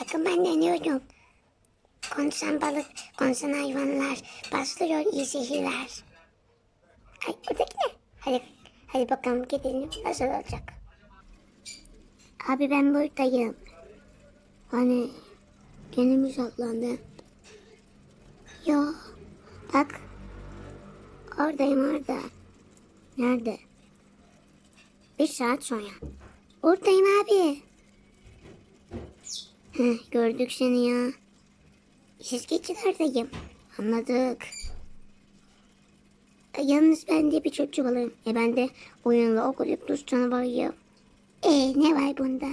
Bakın ben deniyorum. Konuşan balık, konuşan hayvanlar, başlıyor iyi sihirler. Ay oradaki ne? Hadi, hadi bakalım gidelim nasıl olacak. Abi ben buradayım. Hani gene mi saklandın? Yo bak oradayım orada. Nerede? Bir saat sonra. Oradayım abi. Gördük seni ya. Siz geçilerdeyim. Anladık. E, Yalnız ben de bir çocuk balığım. E ben de oyunla okuyup tuz canavarıyım. E ne var bunda?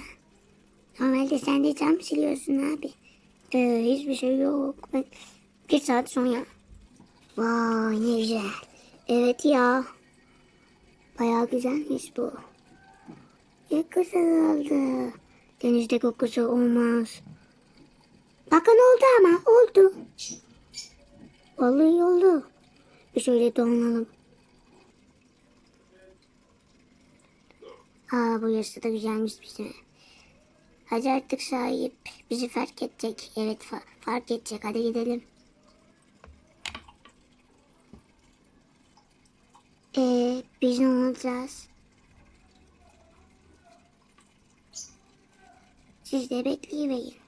Normalde sen de cam siliyorsun abi. E, hiçbir şey yok. Ben bir saat sonra. Vay ne güzel. Evet ya. Bayağı güzelmiş bu. Ne güzel oldu. Denizde kokusu olmaz. Bakın oldu ama oldu. Vallahi oldu. Bir şöyle donalım. Aa bu yaşta da güzelmiş bize. Hadi artık sahip bizi fark edecek. Evet fa- fark edecek. Hadi gidelim. Ee, biz ne olacağız? Siz de.